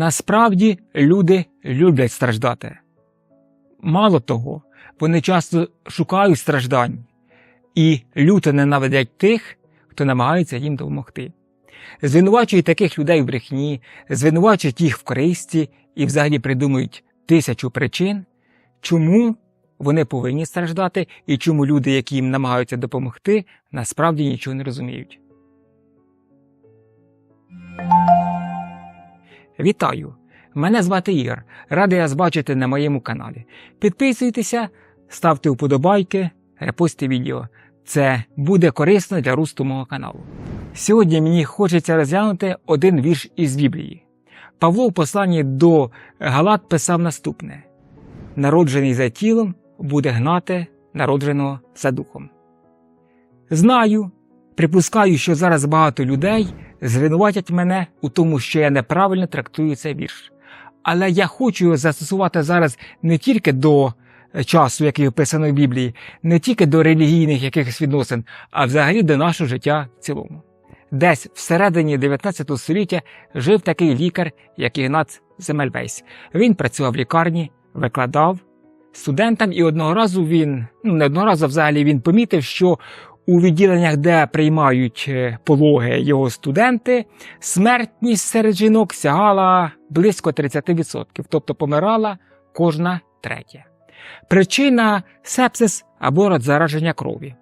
Насправді люди люблять страждати. Мало того, вони часто шукають страждань і люто ненавидять тих, хто намагається їм допомогти. Звинувачують таких людей в брехні, звинувачують їх в користі і взагалі придумують тисячу причин, чому вони повинні страждати і чому люди, які їм намагаються допомогти, насправді нічого не розуміють. Вітаю! Мене звати Ігор. Радий вас бачити на моєму каналі. Підписуйтеся, ставте вподобайки, репостите відео. Це буде корисно для росту мого каналу. Сьогодні мені хочеться розглянути один вірш із Біблії. Павло в посланні до Галат писав наступне: Народжений за тілом буде гнати народженого за духом. Знаю, припускаю, що зараз багато людей звинуватять мене у тому, що я неправильно трактую цей вірш. Але я хочу його застосувати зараз не тільки до часу, який описано в Біблії, не тільки до релігійних якихось відносин, а взагалі до нашого життя в цілому. Десь всередині 19 століття жив такий лікар, як Ігнат Земельвейс. Він працював в лікарні, викладав студентам, і одного разу він, ну не одного разу взагалі він помітив, що у відділеннях, де приймають е, пологи його студенти, смертність серед жінок сягала близько 30%, тобто помирала кожна третя. Причина сепсис або зараження крові.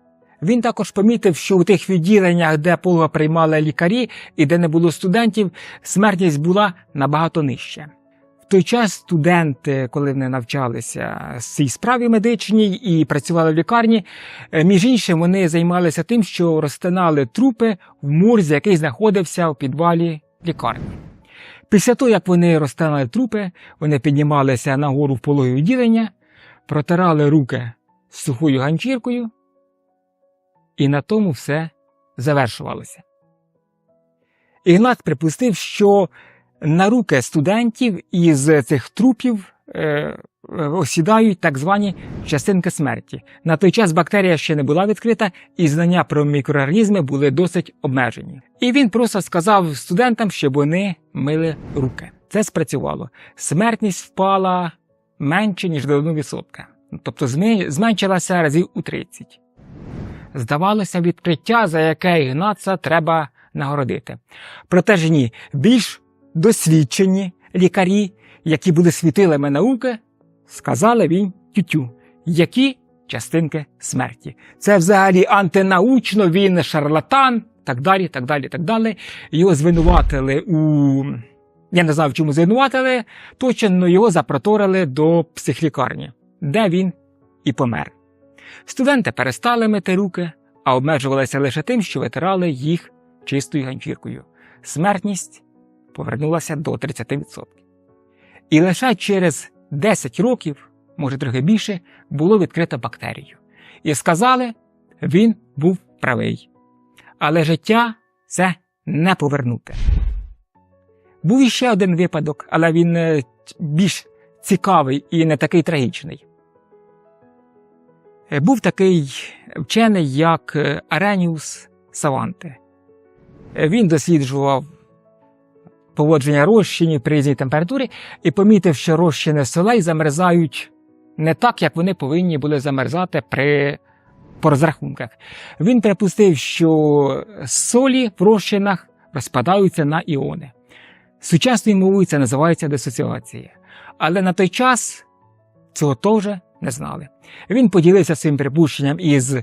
Він також помітив, що у тих відділеннях, де пологи приймали лікарі і де не було студентів, смертність була набагато нижча. Той час студенти, коли вони навчалися цій справі медичній і працювали в лікарні, е, між іншим вони займалися тим, що розтинали трупи в морзі, який знаходився в підвалі лікарні. Після того, як вони розтинали трупи, вони піднімалися на гору в пологове відділення, протирали руки сухою ганчіркою, і на тому все завершувалося. Ігнат припустив, що на руки студентів із цих трупів е, осідають так звані частинки смерті. На той час бактерія ще не була відкрита, і знання про мікроорганізми були досить обмежені. І він просто сказав студентам, щоб вони мили руки. Це спрацювало. Смертність впала менше, ніж до 1%. Тобто зменшилася разів у 30. Здавалося, відкриття, за яке Ігнаца треба нагородити. Проте ж ні, більш досвідчені лікарі, які були світилами науки, сказали він тютю, які частинки смерті. Це взагалі антинаучно, він шарлатан, так далі, так далі, так далі. Його звинуватили у. Я не знаю, в чому звинуватили, точно його запроторили до психлікарні, де він і помер. Студенти перестали мити руки, а обмежувалися лише тим, що витирали їх чистою ганчіркою. Смертність повернулася до 30%. І лише через 10 років, може трохи більше, було відкрито бактерію. І сказали, він був правий. Але життя це не повернути. Був іще один випадок, але він е, більш цікавий і не такий трагічний. Е, Був такий вчений, як е, Ареніус Саванте. Він досліджував поводження розчинів при різній температурі і помітив, що розчини солей замерзають не так, як вони повинні були замерзати при по розрахунках. Він припустив, що солі в розчинах розпадаються на іони. Сучасною мовою це називається дисоціація. Але на той час цього теж не знали. Він поділився своїм припущенням із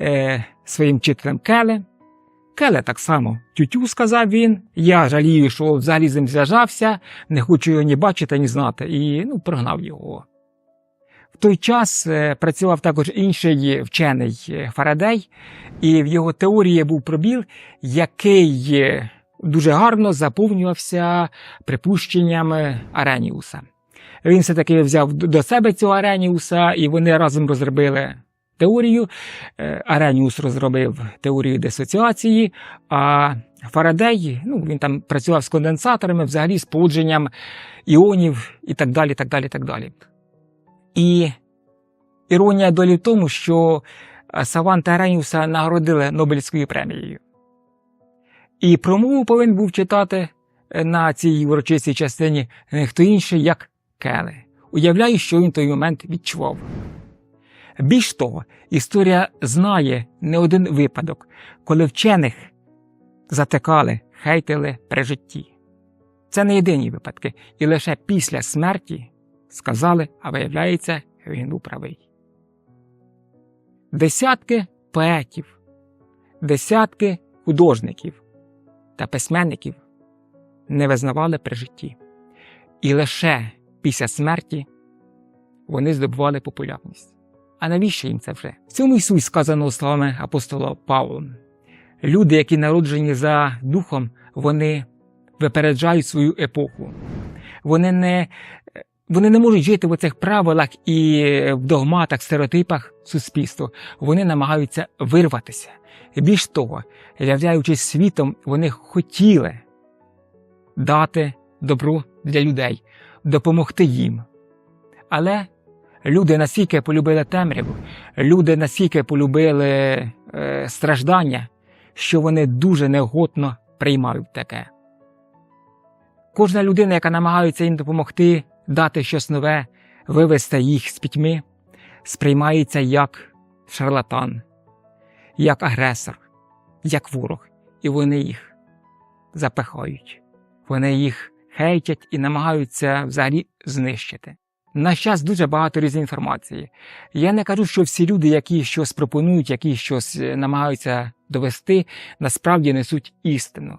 е, своїм вчителем Келе. Келе так само тютю, сказав він. Я жалію, що взагалі з ним зв'яжався, не хочу його ні бачити, ні знати, і ну, прогнав його. В той час е, працював також інший вчений е, Фарадей, і в його теорії був пробіл, який е, дуже гарно заповнювався припущеннями Ареніуса. Він все-таки взяв до себе цього Ареніуса, і вони разом розробили теорію. Ареніус розробив теорію дисоціації, а Фарадей, ну, він там працював з конденсаторами, взагалі з поводженням іонів і так далі. так далі, так далі. І іронія долі в тому, що Саванта Ареніуса нагородили Нобелівською премією. І промову повинен був читати на цій урочистій частині хто інший, як Келе. Уявляю, що він той момент відчував. Більш того, історія знає не один випадок, коли вчених затикали, хейтили при житті. Це не єдині випадки, і лише після смерті сказали, а виявляється, він був правий. Десятки поетів, десятки художників та письменників не визнавали при житті. І лише після смерті вони здобували популярність. А навіщо їм це вже? В цьому й суть сказаного словами апостола Павла. Люди, які народжені за духом, вони випереджають свою епоху. Вони не, вони не можуть жити в оцих правилах і в догматах, стереотипах суспільства. Вони намагаються вирватися. Більш того, являючись світом, вони хотіли дати добро для людей, допомогти їм. Але люди настільки полюбили темряву, люди настільки полюбили е, страждання, що вони дуже неохотно приймають таке. Кожна людина, яка намагається їм допомогти, дати щось нове, вивести їх з пітьми, сприймається як шарлатан, як агресор, як ворог, і вони їх запихають, вони їх хейтять і намагаються взагалі знищити. На час дуже багато різної інформації. Я не кажу, що всі люди, які щось пропонують, які щось е, намагаються довести, насправді несуть істину.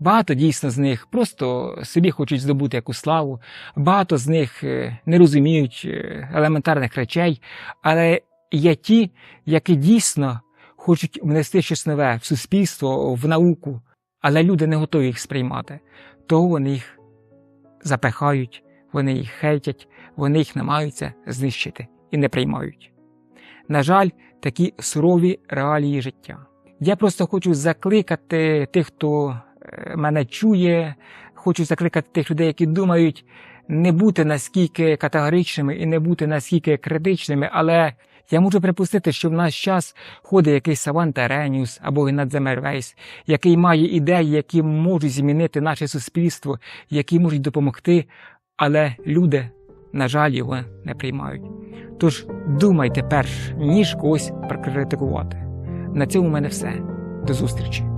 Багато дійсно з них просто собі хочуть здобути якусь славу, багато з них е, не розуміють е, елементарних речей, але є ті, які дійсно хочуть внести щось нове в суспільство, в науку, але люди не готові їх сприймати. Того вони їх запихають, вони їх хейтять, вони їх намагаються знищити і не приймають. На жаль, такі сурові реалії життя. Я просто хочу закликати тих, хто е, мене чує, хочу закликати тих людей, які думають, не бути наскільки категоричними і не бути наскільки критичними, але я можу припустити, що в наш час ходить якийсь Саван Тереніус або Геннад Земервейс, який має ідеї, які можуть змінити наше суспільство, які можуть допомогти, але люди, на жаль, його не приймають. Тож думайте перш ніж когось прокритикувати. На цьому в мене все. До зустрічі!